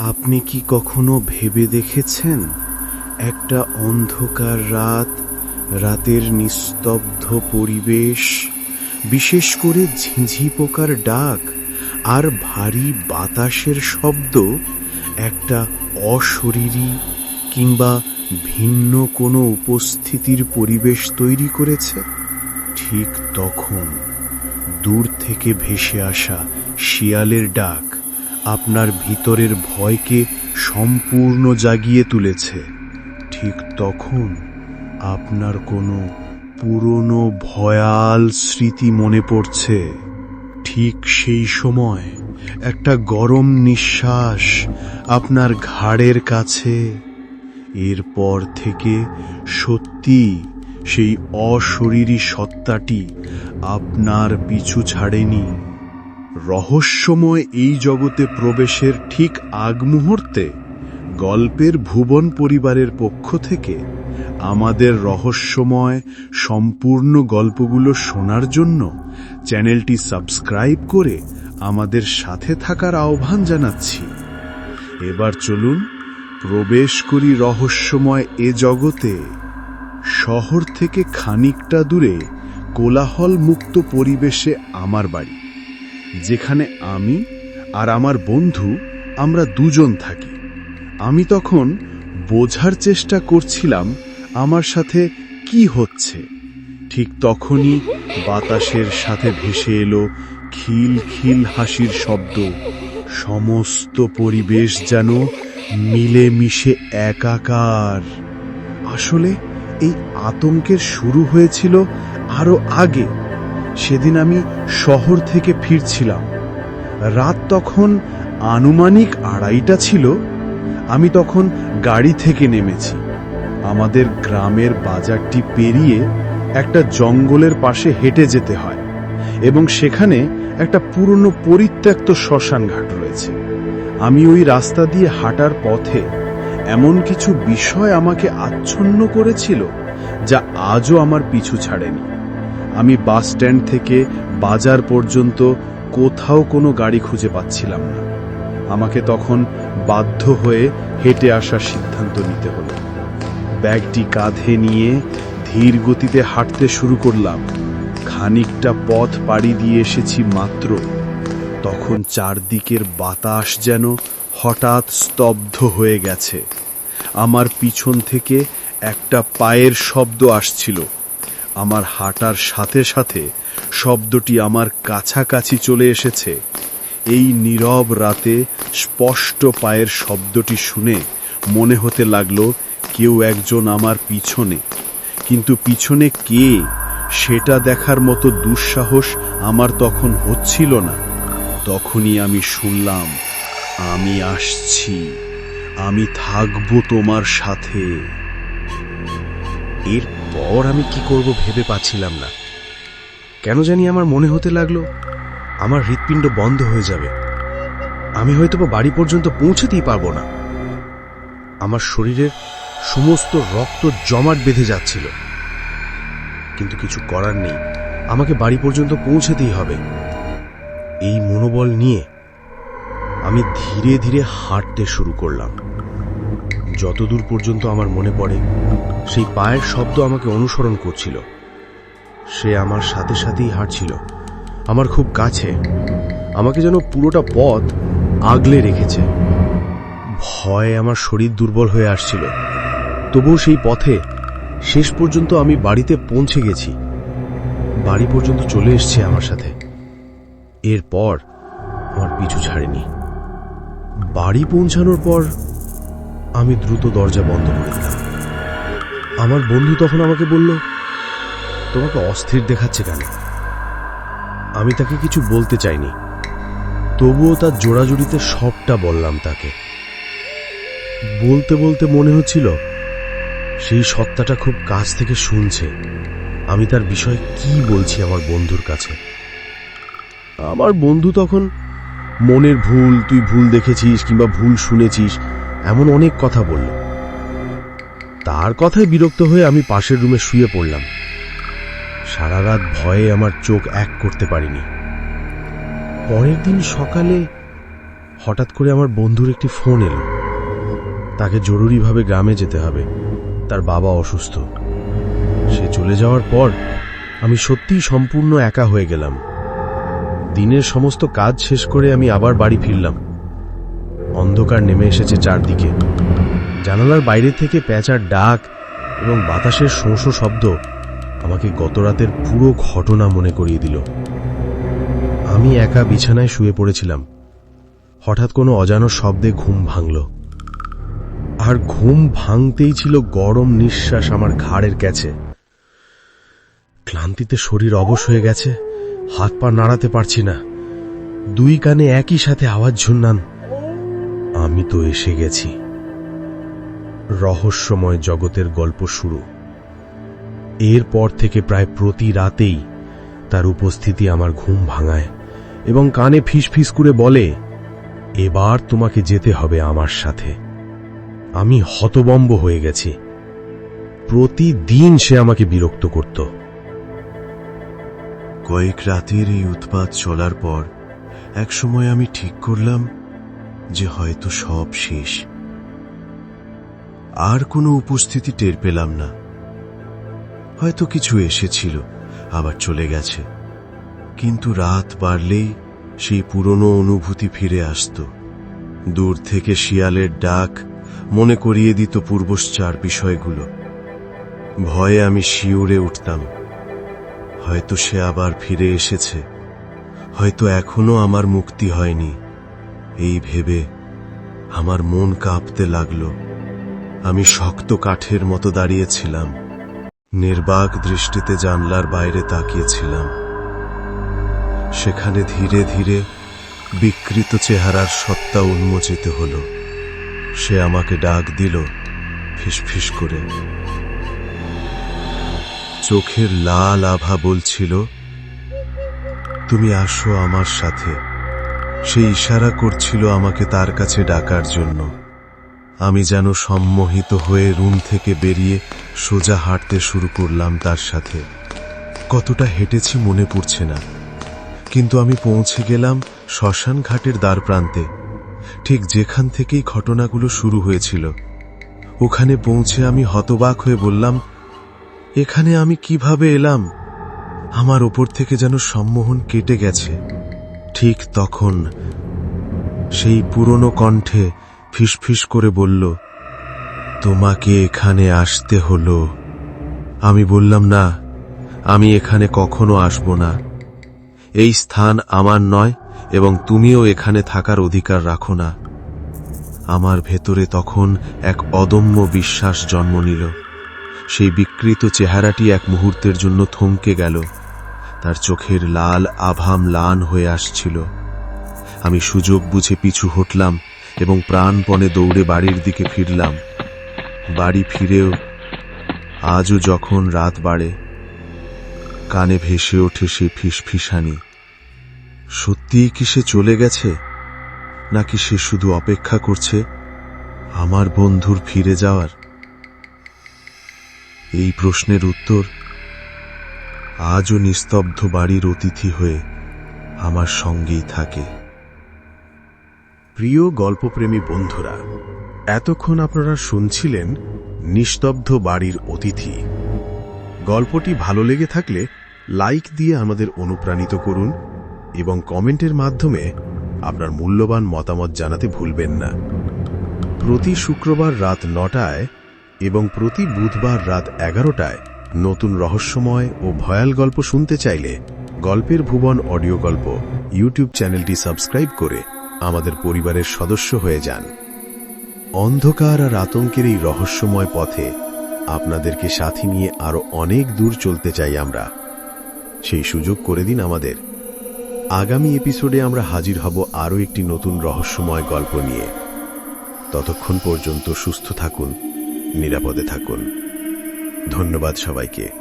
আপনি কি কখনো ভেবে দেখেছেন? একটা অন্ধকার রাত, রাতের নিস্তব্ধ পরিবেশ, বিশেষ করে ঝিঁঝি পোকার ডাক আর ভারী বাতাসের শব্দ, একটা অশরীরী কিংবা ভিন্ন কোনো উপস্থিতির পরিবেশ তৈরি করেছে? ঠিক তখন দূর থেকে ভেসে আসা শিয়ালের ডাক আপনার ভিতরের ভয়কে সম্পূর্ণ জাগিয়ে তুলেছে। ঠিক তখন আপনার কোনো পুরনো ভয়াল স্মৃতি মনে পড়ছে। ঠিক সেই সময় একটা গরম নিঃশ্বাস আপনার ঘাড়ের কাছে। এরপর থেকে সত্যি সেই অশরীরী সত্তাটি আপনার পিছু ছাড়েনি। রহস্যময় এই জগতে প্রবেশের ঠিক আগ মুহূর্তে গল্পের ভুবন পরিবারের পক্ষ থেকে আমাদের রহস্যময়, সম্পূর্ণ গল্পগুলো শোনার জন্য চ্যানেলটি সাবস্ক্রাইব করে আমাদের সাথে থাকার আহ্বান জানাচ্ছি। এবার চলুন প্রবেশ করি রহস্যময় এ জগতে। শহর থেকে খানিকটা দূরে কোলাহল মুক্ত পরিবেশে আমার বাড়ি। যেখানে আমি আর আমার বন্ধু আমরা দুজন থাকি। আমি তখন বোঝার চেষ্টা করছিলাম আমার সাথে কি হচ্ছে। ঠিক তখনই বাতাসের সাথে ভেসে এলো খিল খিল হাসির শব্দ। সমস্ত পরিবেশ যেন মিলেমিশে একাকার। আসলে এই আতঙ্কের শুরু হয়েছিল আরও আগে। সেদিন আমি শহর থেকে ফিরছিলাম। রাত তখন আনুমানিক আড়াইটা ছিল। আমি তখন গাড়ি থেকে নেমেছি। আমাদের গ্রামের বাজারটি পেরিয়ে একটা জঙ্গলের পাশে হেঁটে যেতে হয় এবং সেখানে একটা পুরনো পরিত্যক্ত শ্মশান ঘাট রয়েছে। আমি ওই রাস্তা দিয়ে হাঁটার পথে এমন কিছু বিষয় আমাকে আচ্ছন্ন করেছিল যা আজও আমার পিছু ছাড়েনি। আমি বাস স্ট্যান্ড থেকে বাজার পর্যন্ত কোথাও কোনো গাড়ি খুঁজে পাচ্ছিলাম না। আমাকে তখন বাধ্য হয়ে হেঁটে আসার সিদ্ধান্ত নিতে হলো। ব্যাগটি কাঁধে নিয়ে ধীর গতিতে হাঁটতে শুরু করলাম। খানিকটা পথ পাড়ি দিয়ে এসেছি মাত্র। তখন চারদিকের বাতাস যেন হঠাৎ স্তব্ধ হয়ে গেছে। আমার পিছন থেকে একটা পায়ের শব্দ আসছিল। আমার হাঁটার সাথে সাথে শব্দটি আমার কাছাকাছি চলে এসেছে। এই নীরব রাতে স্পষ্ট পায়ের শব্দটি শুনে মনে হতে লাগল কেউ একজন আমার পিছনে। কিন্তু পিছনে কে, সেটা দেখার মতো দুঃসাহস আমার তখন হচ্ছিল না। তখনই আমি শুনলাম, আমি আসছি, আমি থাকব তোমার সাথে। এরপর আমি কি করব ভেবে পাচ্ছিলাম না। কেন জানি আমার মনে হতে লাগল, আমার হৃৎপিণ্ড বন্ধ হয়ে যাবে। আমি হয়তো বা বাড়ি পর্যন্ত পৌঁছতেই পারব না। আমার শরীরের সমস্ত রক্ত জমাট বেঁধে যাচ্ছিল। কিন্তু কিছু করার নেই, আমাকে বাড়ি পর্যন্ত পৌঁছতেই হবে। এই মনোবল নিয়ে আমি ধীরে ধীরে হাঁটতে শুরু করলাম। যতদূর পর্যন্ত আমার মনে পড়ে, সেই পায়ের শব্দ আমাকে অনুসরণ করছিল। সে আমার সাথে সাথেই হাঁটছিল। আমার খুব কাছে। আমাকে যেন পুরোটা পথ আগলে রেখেছে। ভয়ে আমার শরীর দুর্বল হয়ে আসছিল। তবুও সেই পথে শেষ পর্যন্ত আমি বাড়িতে পৌঁছে গেছি। বাড়ি পর্যন্ত চলে এসছে আমার সাথে। এরপর আমার পিছু ছাড়েনি। বাড়ি পৌঁছানোর পর আমি দ্রুত দরজা বন্ধ করে দিলাম। আমার বন্ধু তখন আমাকে বলল, তোমাকে অস্থির দেখাচ্ছে কেন? আমি তাকে কিছু বলতে চাইনি। তবুও তার জোড়াজুড়িতে সবটা বললাম তাকে। বলতে বলতে মনে হচ্ছিল, সেই সত্তাটা খুব কাছ থেকে শুনছে। আমি তার বিষয়ে কি বলছি আমার বন্ধুর কাছে? আমার বন্ধু তখন, মনের ভুল, তুই ভুল দেখেছিস কিংবা ভুল শুনেছিস এমন অনেক কথা বলল। তার কথায় বিরক্ত হয়ে আমি পাশের রুমে শুয়ে পড়লাম। সারা রাত ভয়ে আমার চোখ এক করতে পারিনি। পরের দিন সকালে হঠাৎ করে আমার বন্ধুর একটি ফোন এলো। তাকে জরুরিভাবে গ্রামে যেতে হবে। তার বাবা অসুস্থ। সে চলে যাওয়ার পর আমি সত্যিই সম্পূর্ণ একা হয়ে গেলাম। দিনের সমস্ত কাজ শেষ করে আমি আবার বাড়ি ফিরলাম। অন্ধকার নেমে এসেছে চারদিকে। জানালার বাইরে থেকে প্যাঁচার ডাক এবং বাতাসের শোঁসো শব্দ আমাকে গতরাতের পুরো ঘটনা মনে করিয়ে দিল। আমি একা বিছানায় শুয়ে পড়েছিলাম। হঠাৎ কোনো অজানো শব্দে ঘুম ভাঙল। আর ঘুম ভাঙতেই ছিল গরম নিঃশ্বাস আমার ঘাড়ের কাছে। ক্লান্তিতে শরীর অবশ হয়ে গেছে, হাত পা নাড়াতে পারছি না। দুই কানে একই সাথে আওয়াজ ঝুন্নান। আমি তো এসে গেছি। রহস্যময় জগতের গল্প শুরু। এরপর থেকে প্রায় প্রতি রাতেই তার উপস্থিতি আমার ঘুম ভাঙায় এবং কানে ফিস ফিস করে বলে, এবার তোমাকে যেতে হবে আমার সাথে। আমি হতবম্ব হয়ে গেছি। প্রতিদিন সে আমাকে বিরক্ত করত। কয়েক রাতের এই উৎপাত চলার পর একসময় আমি ঠিক করলাম যে হয়তো সব শেষ। আর কোনো উপস্থিতি টের পেলাম না। হয়তো কিছু এসেছিল, আবার চলে গেছে। কিন্তু রাত বাড়লেই সেই পুরনো অনুভূতি ফিরে আসত। দূর থেকে শিয়ালের ডাক মনে করিয়ে দিত পূর্বশ্চার বিষয়গুলো। ভয়ে আমি শিউরে উঠতাম। হয়তো সে আবার ফিরে এসেছে। হয়তো এখনও আমার মুক্তি হয়নি। এই ভেবে আমার মন কাঁপতে লাগল। আমি শক্ত কাঠের মতো দাঁড়িয়েছিলাম। নির্বাক দৃষ্টিতে জানলার বাইরে তাকিয়েছিলাম। সেখানে ধীরে ধীরে বিকৃত চেহারার সত্তা উন্মোচিত হল। সে আমাকে ডাক দিল ফিসফিস করে। চোখের লাল আভা বলছিল, তুমি আসো আমার সাথে। সে ইশারা করছিল আমাকে তার কাছে ডাকার জন্য। আমি যেন সম্মোহিত হয়ে রুম থেকে বেরিয়ে সোজা হাঁটতে শুরু করলাম তার সাথে। কতটা হেঁটেছি মনে পড়ছে না। কিন্তু আমি পৌঁছে গেলাম শ্মশান ঘাটের দ্বার প্রান্তে। ঠিক যেখান থেকেই ঘটনাগুলো শুরু হয়েছিল। ওখানে পৌঁছে আমি হতবাক হয়ে বললাম, এখানে আমি কীভাবে এলাম? আমার ওপর থেকে যেন সম্মোহন কেটে গেছে। ঠিক তখন সেই পুরনো কণ্ঠে ফিসফিস করে বলল, তোমাকে এখানে আসতে হলো। আমি বললাম, না, আমি এখানে কখনো আসব না। এই স্থান আমার নয় এবং তুমিও এখানে থাকার অধিকার রাখো না। আমার ভেতরে তখন এক অদম্য বিশ্বাস জন্ম নিল। সেই বিকৃত চেহারাটি এক মুহূর্তের জন্য থমকে গেল। তার চোখের লাল আভাম লান হয়ে আসছিল। আমি সুযোগ বুঝে পিছু হটলাম এবং প্রাণপণে দৌড়ে বাড়ির দিকে ফিরলাম। বাড়ি ফিরেও আজও যখন রাত বাড়ে, কানে ভেসে ওঠে সে ফিসফিসানি। সত্যিই কি সে চলে গেছে? নাকি সে শুধু অপেক্ষা করছে আমার বন্ধুর ফিরে যাওয়ার? এই প্রশ্নের উত্তর আজও নিস্তব্ধ বাড়ির অতিথি হয়ে আমার সঙ্গেই থাকে। প্রিয় গল্পপ্রেমী বন্ধুরা, এতক্ষণ আপনারা শুনছিলেন নিস্তব্ধ বাড়ির অতিথি। গল্পটি ভালো লেগে থাকলে লাইক দিয়ে আমাদের অনুপ্রাণিত করুন এবং কমেন্টের মাধ্যমে আপনার মূল্যবান মতামত জানাতে ভুলবেন না। প্রতি শুক্রবার রাত নটায় এবং প্রতি বুধবার রাত এগারোটায় নতুন রহস্যময় ও ভয়াল গল্প শুনতে চাইলে গল্পের ভুবন অডিও গল্প ইউটিউব চ্যানেলটি সাবস্ক্রাইব করে আমাদের পরিবারের সদস্য হয়ে যান। অন্ধকার আর আতঙ্কের এই রহস্যময় পথে আপনাদেরকে সাথী নিয়ে আরও অনেক দূর চলতে চাই আমরা। সেই সুযোগ করে দিন আমাদের। আগামী এপিসোডে আমরা হাজির হব আরও একটি নতুন রহস্যময় গল্প নিয়ে। ততক্ষণ পর্যন্ত সুস্থ থাকুন, নিরাপদে থাকুন। ধন্যবাদ সবাইকে।